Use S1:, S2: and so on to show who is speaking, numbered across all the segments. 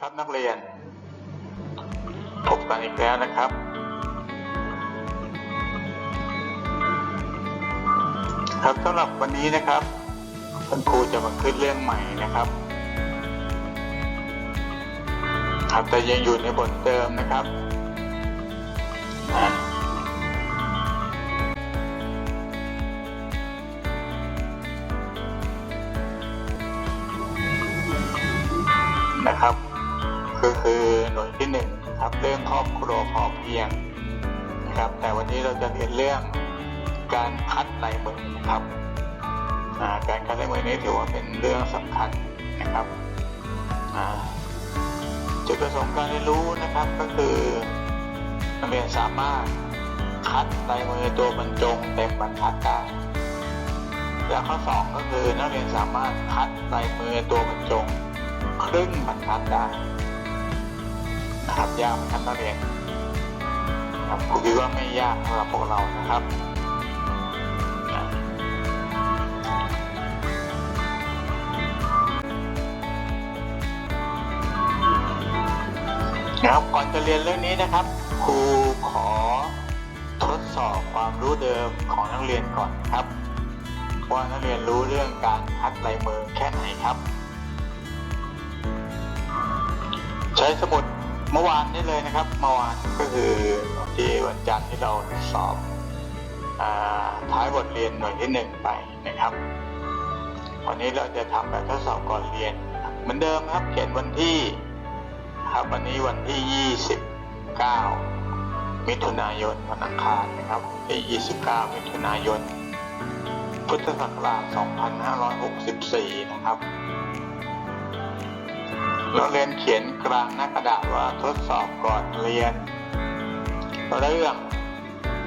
S1: ครับนักเรียน พบกันอีกแล้วนะครับ ครับสำหรับวันนี้นะครับคุณครูจะมาขึ้นเรื่องใหม่นะครับ ครับแต่ยังอยู่ในบทเดิมนะครับ นที่หนึ่งครับเรื่องครอบครัวพอเพียงนะครับ แต่วันนี้เราจะเรียนเรื่องการคัดลายมือนะครับการคัดลายมือนี้ถือว่าเป็นเรื่องสำคัญนะครับจุดประสงค์การเรียนรู้นะครับก็คือนักเรียนสามารถคัดลายมือตัวบรรจงเต็มบรรทัดได้แล้วข้อสองก็คือนักเรียนสามารถคัดลายมือตัวบรรจงครึ่งบรรทัดได้ นะครับยากไหมครับนักเรียนครับผมคิดว่าไม่ยากสำหรับพวกเรานะครับนะครับก่อนจะเรียนเรื่องนี้นะครับ ครูขอทดสอบความรู้เดิมของนักเรียนก่อนครับว่านักเรียนรู้เรื่องการคัดลายมือแค่ไหนครับ ใช้สมุด เมื่อวานนี้เลยนะครับ เมื่อวานก็คือที่วันจันทร์ที่เราสอบอท้ายบทเรียนหน่วยที่หนึ่งไปนะครับ วันนี้เราจะทำแบบทดสอบก่อนเรียน เหมือนเดิมครับ เขียนวันที่ครับวันนี้วันที่ 29 มิถุนายนวันอังคารนะครับที่29 มิถุนายน พุทธศักราช 2564 นะครับ เราเรียนเขียนกลางหน้ากระดาษว่าทดสอบก่อนเรียน เรื่อง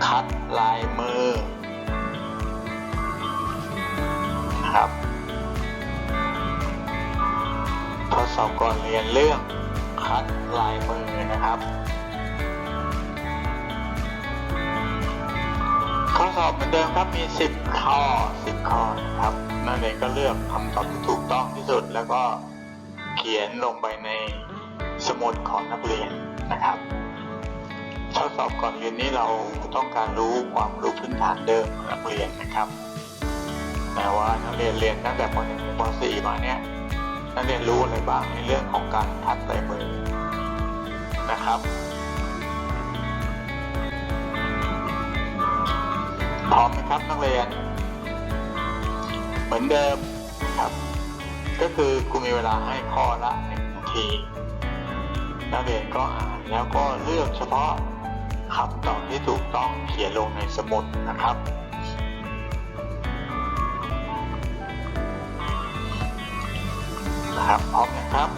S1: คัดลายมือครับ ทดสอบก่อนเรียนเรื่องคัดลายมือนะครับ ข้อสอบเหมือนเดิมครับมี 10 ข้อ 10 ข้อนะครับนักเรียนก็เลือกคำตอบที่ถูกต้องที่สุดแล้วก็ เขียนลงไปในสมุดของนักเรียนนะครับข้อสอบก่อนเรียนนี้เราต้องการรู้ความรู้พื้นฐานเดิมของนักเรียนนะครับแต่ว่านักเรียนเรียนตั้งแต่ป .1 ถึงป .4 มาเนี่ยนักเรียนรู้อะไรบ้างในเรื่องของการคัดลายมือนะครับ พร้อมไหมครับนักเรียน เหมือนเดิมนะครับ ก็คือครูมีเวลาให้ข้อละหนึ่งนาที นักเรียนก็อ่านแล้วก็เลือกเฉพาะคำตอบที่ถูกต้องเขียนลงในสมุดนะครับครับพร้อมนะครับ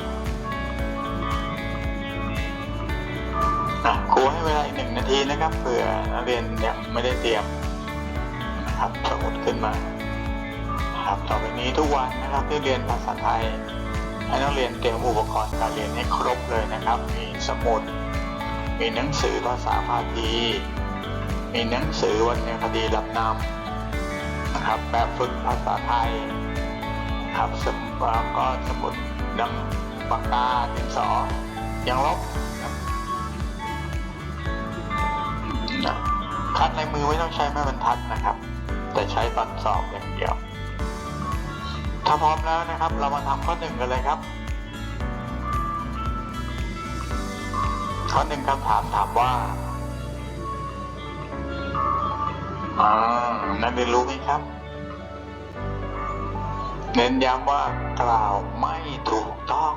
S1: อะครูให้เวลาอีกหนึ่งนาทีนะครับเผื่อนักเรียนยังไม่ได้เตรียมนะครับสมุดขึ้นมา นะครับ ต่อไปนี้ทุกวันนะครับที่เรียนภาษาไทยให้นักเรียนเตรียมอุปกรณ์การเรียนให้ครบเลยนะครับ มีสมุด มีหนังสือภาษาพาทีมีหนังสือวรรณคดีลำนำนะครับแบบฝึกภาษาไทยครับสมุดก็สมุดดำปากกาดินสอยังลบนะคันะคัดลายมือไม่ต้องใช้ไม้บรรทัดนะครับ แต่ใช้ตอนสอบอย่างเดียว ถ้าพร้อมแล้วนะครับ เรามาทำข้อหนึ่งกันเลยครับ ข้อหนึ่งคำถามถามว่าอ่านักเรียนรู้ไหมครับ เน้นย้ำว่ากล่าวไม่ถูกต้อง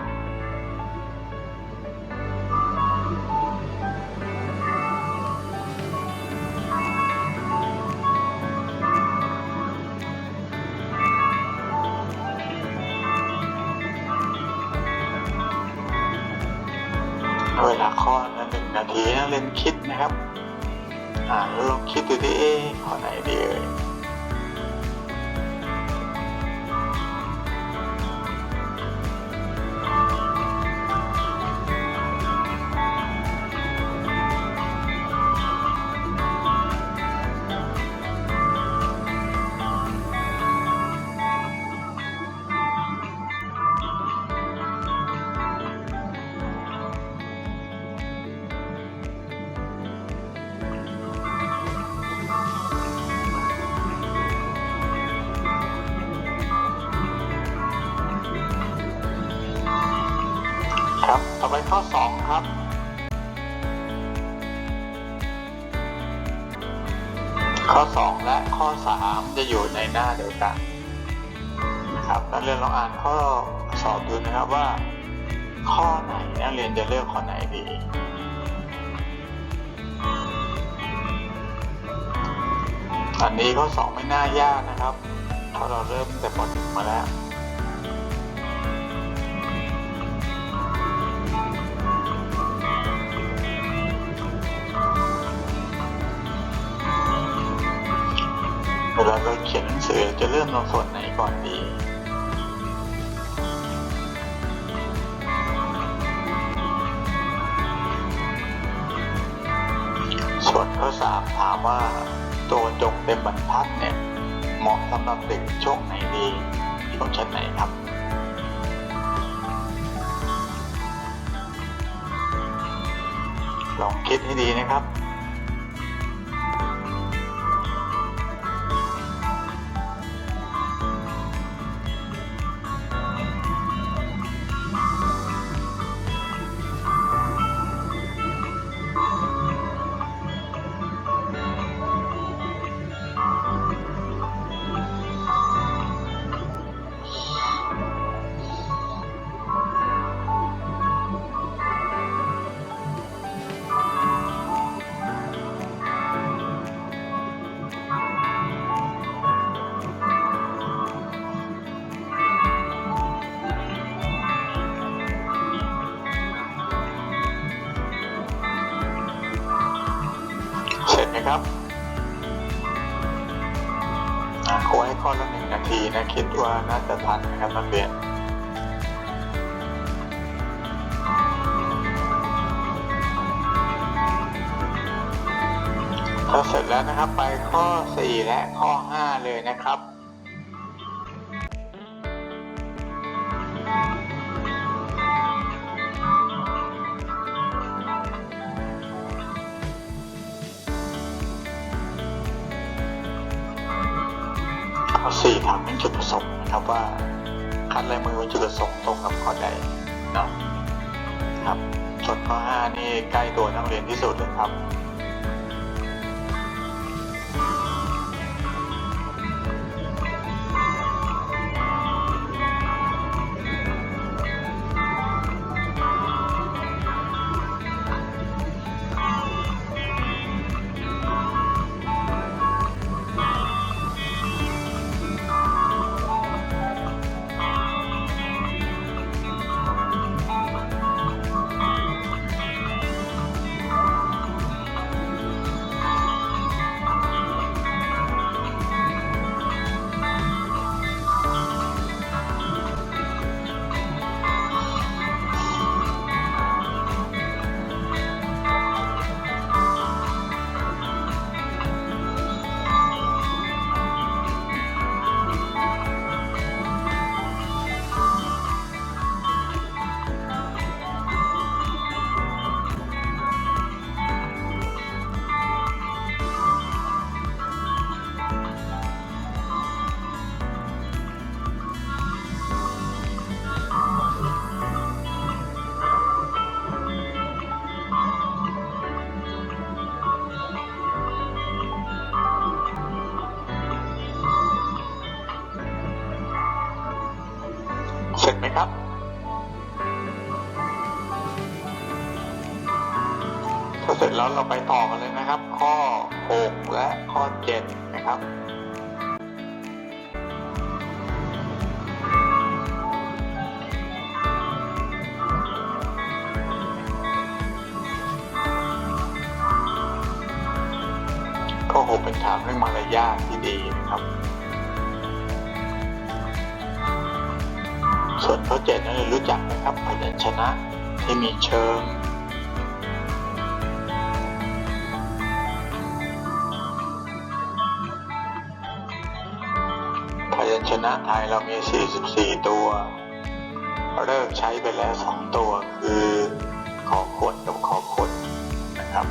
S1: เวลาคลอละหนึ่งนาทีนะเรียนคิดนะครับ อ่าลองคิดดูที่เอ๊ะข้อไหนดีเอ่ย ครับ ต่อไปข้อสองครับ ข้อ 2 และข้อ 3 จะอยู่ในหน้าเดียวกันนะครับนักเรียนลองอ่านข้อสอบดูนะครับว่า ข้อไหนนักเรียนจะเลือกข้อไหนดีอันนี้ข้อ 2 ไม่น่ายากนะครับเพราะเราเริ่มตั้งแต่ป .1 มาแล้ว วลาเราเขียนหนังสือจะเริ่มตรงส่วนไหนก่อนดีส่วนข้อสามถามว่าตัวจงเต็มบรรทัดเนี่ยเหมาะสำหรับเด็กช่วงไหนดีช่วงชั้นไหนครับลองคิดให้ดีนะครับ อละหนึ่งนาทีนะคิดว่าน่าจะทันนะครับนักเรียนถ้าเสร็จแล้วนะครับไปข้อ 4 และข้อ 5 เลยนะครับ เสร็จไหมครับ ถ้าเสร็จแล้วเราไปต่อกันเลยนะครับ ข้อ 6 และข้อ 7 นะครับข้อ6เป็นถามเรื่องมารยาทที่ดีนะครับ ส่วนข้อเจ็ดนั้นรู้จักนะครับพยัญชนะที่มีเชิงพยัญชนะไทยเรามี 44 ตัว เลิกใช้ไปแล้ว 2 ตัวคือขอขวดกับขอขดนะครับ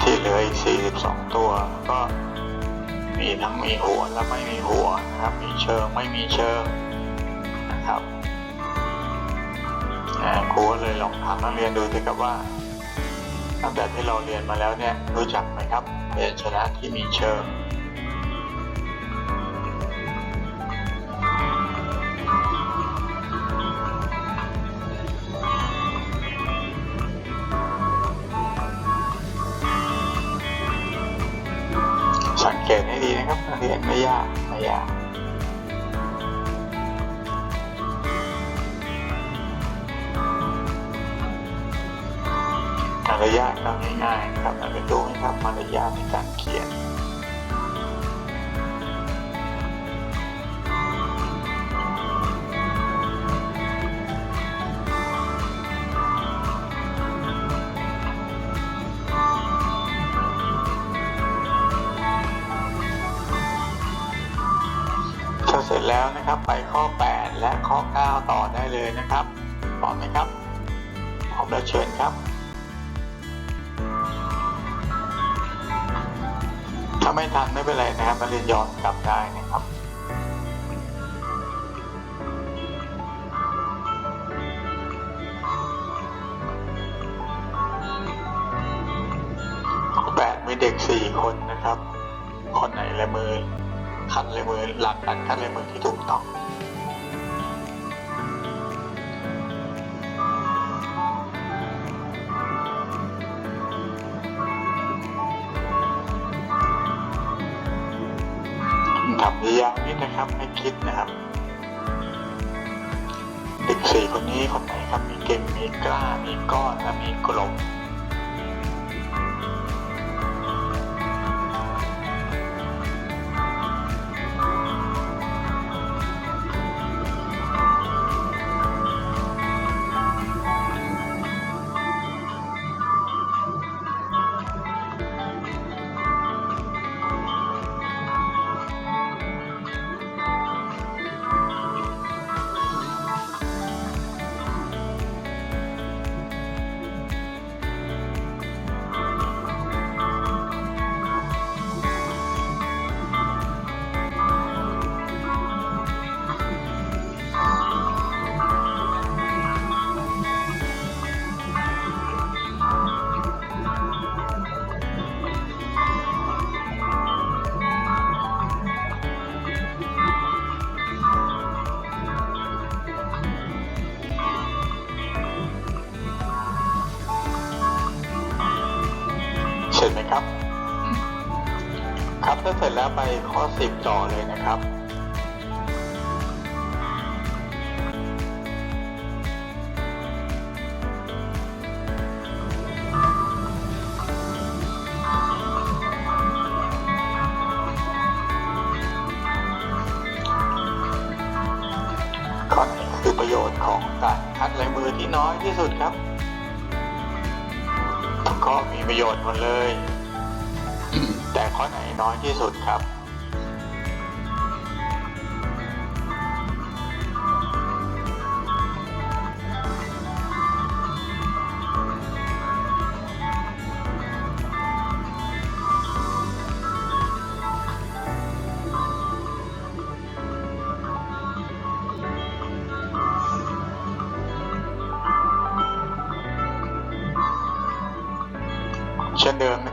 S1: ที่เหลืออีก 42 ตัวก็ มีทั้งมีหัวและไม่มีหัวนะครับ มีเชิงไม่มีเชิงนะครับครูก็เลยลองถามนักเรียนดูสิครับว่า ตั้งแต่ที่เราเรียนมาแล้วเนี่ยรู้จักไหมครับพยัชนะที่มีเชิง ไม่ยากไม่ยากมารยาทก็ง่ายๆครับนักเรียนดูไหมครับมารยาทในการ แล้วนะครับ ไปข้อ 8 และข้อ 9 ต่อได้เลยนะครับพร้อมไหมครับพร้อมแล้วเชิญครับ ถ้าไม่ทันไม่เป็นไรนะครับมาเรียนย้อนกลับได้นะครับ คันเลยมือหลักการคันเลยมือที่ถูกต้องทำนิยามนี้นะครับให้คิดนะครับเด็กสี่คนนี้คนไหนครับมีเก่งมีกล้ามีก้อนและมีกลม ร็จไหมครับ ครับถ้าเสร็จแล้วไปข้อ10ต่อเลยนะครับ ประโยชน์หมดเลย แต่ข้อไหนน้อยที่สุดครับ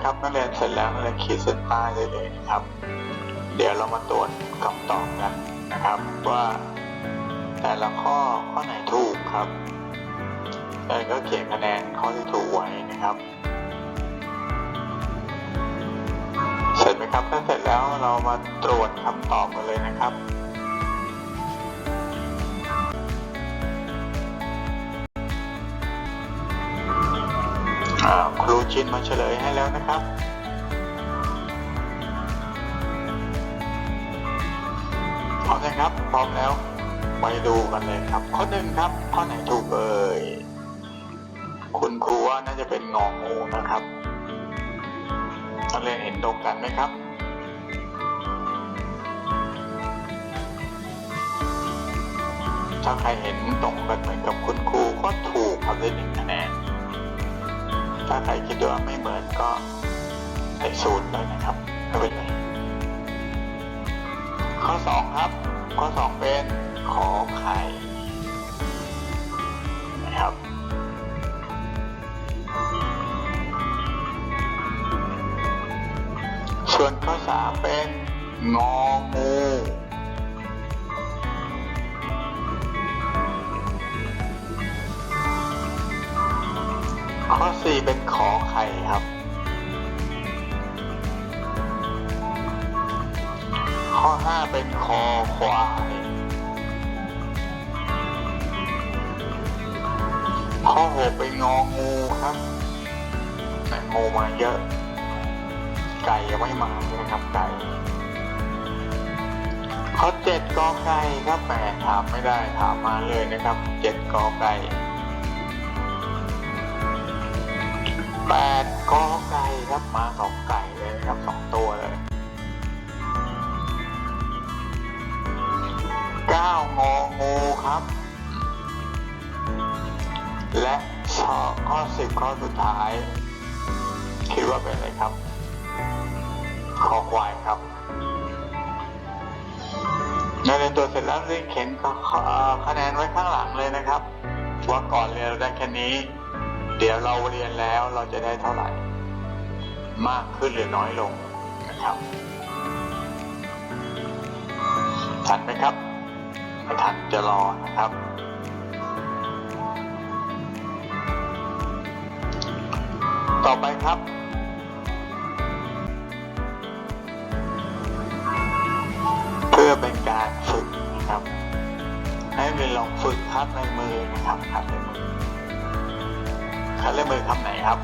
S1: ครับนักเรียนเสร็จแล้วนักเรียนขีดเส้นใต้ได้เลยนะครับ เดี๋ยวเรามาตรวจคำตอบกันนะครับ ว่า แต่ละข้อข้อไหนถูกครับแล้วก็เขียนคะแนนข้อที่ถูกไว้นะครับ เสร็จไหมครับถ้าเสร็จแล้วเรามาตรวจคำตอบกันเลยนะครับ ครูชินมาเฉลยให้แล้วนะครับ พร้อมนะครับ พร้อมแล้ว ไปดูกันเลยครับ ข้อหนึ่งครับ ข้อไหนถูกเอ่ย คุณครูว่าน่าจะเป็นงองูนะครับนักเรียนเห็นตรงกันไหมครับถ้าใครเห็นตรงกันเหมือนกับคุณครูก็ถูกครับได้หนึ่งคะแนน ถ้าใครคิดว่าไม่เหมือนก็ใส่สูตรเลยนะครับไม่เป็นไรข้อสองครับ ข้อสองเป็นขอไข่นะครับส่วนข้อสามเป็นงองู ข้อสี่เป็นขอไข่ครับ ข้อห้าเป็นคอควาย ข้อหกเป็นงองูครับแต่งูมาเยอะ ไก่ยังไม่มาเลยนะครับไก่ข้อเจ็ดกอไก่ครับแหมถามไม่ได้ถามมาเลยนะครับเจ็ดกอไก่ แปดกอไก่ครับมาสองไก่เลยครับสองตัวเลยเก้างองูครับ และข้อข้อสิบข้อสุดท้าย คิดว่าเป็นอะไรครับขอควายครับในเรียนตัวเสร็จแล้วเรียนเขียนก็คะแนนไว้ข้างหลังเลยนะครับ ว่าก่อนเรียนเราได้แค่นี้ เดี๋ยวเราเรียนแล้วเราจะได้เท่าไหร่ มากขึ้นหรือน้อยลงนะครับทันไหมครับไม่ทันจะรอนะครับ ต่อไปครับเพื่อเป็นการฝึกนะครับ ให้เรียนลองฝึกคัดลายมือนะครับคัดลายมือ คัดลายมือคำไหนครับ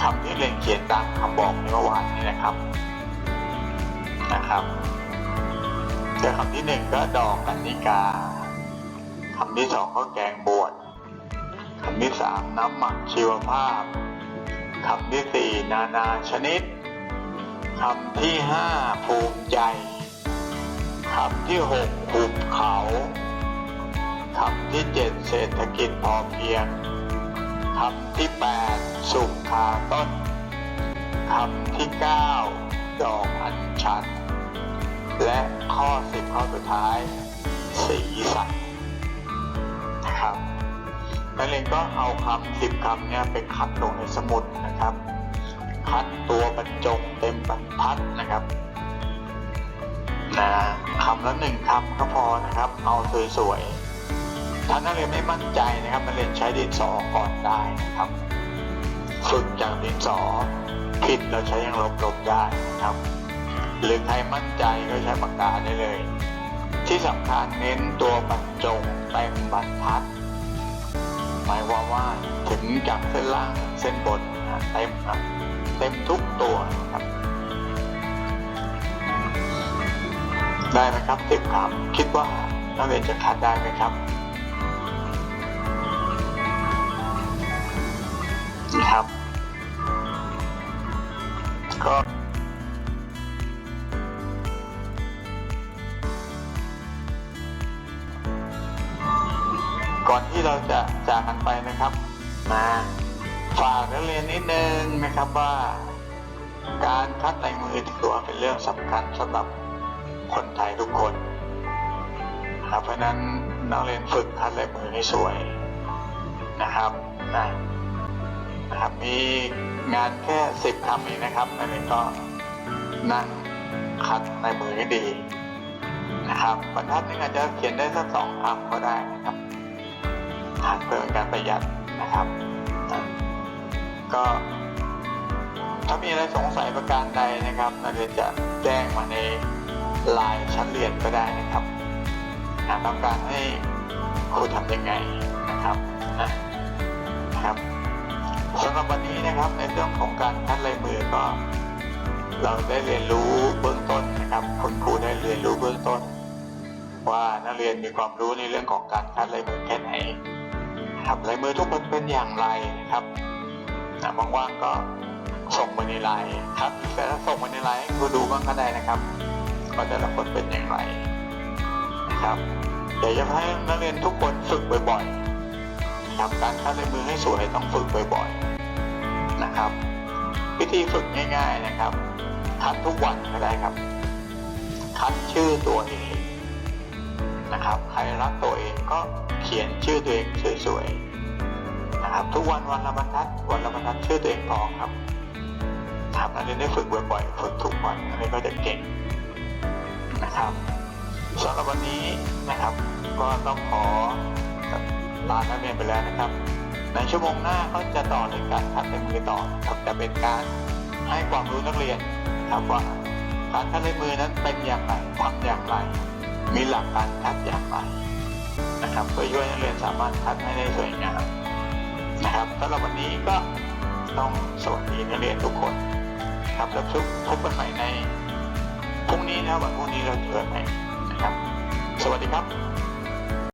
S1: คำที่เรียนเขียนตามคำบอกในเมื่อวานนี้นะครับนะครับเจอคำที่หนึ่งก็ดอกกันนิกาคำที่สองก็แกงบวชคำที่สามน้ำหมักชีวภาพคำที่สี่นานาชนิดคำที่ห้าภูมิใจคำที่หกหุบเขาคำที่เจ็ดเศรษฐกิจพอเพียง คำที่แปดสุขคาต้นคำที่เก้าดอกอัญชัน และข้อสิบข้อสุดท้าย สีสันนะครับนักเรียนก็เอาคำสิบคำเนี้ยไปคัดลงในสมุดนะครับ คัดตัวบรรจงเต็มบรรทัดนะครับนะคำละหนึ่งคำก็พอนะครับ เอาสวยๆ ถ้านักเรียนไม่มั่นใจนะครับนักเรียนใช้ดินสอก่อนได้นะครับฝึกจากดินสอผิดเราใช้ยังลบๆได้นะครับ หรือใครมั่นใจก็ใช้ปากกาได้เลย ที่สำคัญเน้นตัวบรรจงเต็มบรรทัด หมายความว่าถึงจากเส้นล่างเส้นบนนะเต็มครับเต็มทุกตัวนะครับ ได้ไหมครับสิบคำคิดว่านักเรียนจะคัดได้ไหมครับ นะครับ ก็ก่อนที่เราจะจากกันไปนะครับมาฝากนักเรียนนิดนึงนะครับว่า การคัดลายมือถือว่าเป็นเรื่องสำคัญสำหรับคนไทยทุกคนนะครับเพราะฉะนั้นนักเรียนฝึกคัดลายมือให้สวยนะครับนะ นะครับ มีงานแค่สิบคำเองนะครับนักเรียนก็นั่งคัดลายมือให้ดีนะครับบรรทัดนึงอาจจะเขียนได้สักสองคำก็ได้นะครับอ่าเพื่อเป็นการประหยัดนะครับนะก็ ถ้ามีอะไรสงสัยประการใดนะครับนักเรียนจะแจ้งมาในไลน์ชั้นเรียนก็ได้นะครับนะต้องการให้ครูทำยังไงนะครับนะำหรับวันนี้นะครับในเรื่องของการคัดลายมือก็เราได้เรียนรู้เบื้องต้นนะครับคุณครูได้เรียนรู้เบื้องต้น ว่านักเรียนมีความรู้ในเรื่องของการคัดลายมือแค่ไหนครับลายมือทุกคนเป็นอย่างไรนะครับนะว่างๆก็ส่งมาในไลน์ครับ แต่ถ้าส่งมาในไลน์ให้ครูดูบ้างก็ได้นะครับว่าแต่ละคนเป็นอย่างไรนะครับอยากจะให้นักเรียนทุกคนฝึกบ่อยๆนะครับการคัดลายมือให้สวยต้องฝึกบ่อยๆ นะครับ วิธีฝึกง่าย ๆนะครับ คัดทุกวันก็ได้ครับ คัดชื่อตัวเองนะครับ ใครรักตัวเองก็เขียนชื่อตัวเองสวยๆนะครับ ทุกวันวันละบรรทัดวันละบรรทัดชื่อตัวเองพอครับครับนักเรียนได้ฝึกบ่อยๆฝึกทุกวันนักเรียนก็จะเก่งนะครับสำหรับวันนี้นะครับ ก็ต้องขอลานักเรียนไปแล้วนะครับ ในชั่วโมงหน้าก็จะต่อในการคัดในมือต่อครับจะเป็นการให้ความรู้นักเรียนนะครับว่าการคัดในมือนั้นเป็นอย่างไรทำอย่างไร มีหลักการคัดอย่างไรนะครับเพื่อช่วยนักเรียนสามารถคัดให้ได้สวยงามนะครับสำหรับวันนี้ก็ต้องสวัสดีนักเรียนทุกคนครับแล้วพบพบกันใหม่ในพรุ่งนี้นะวันพรุ่งนี้เราเจอกันใหม่นะครับ สวัสดีครับ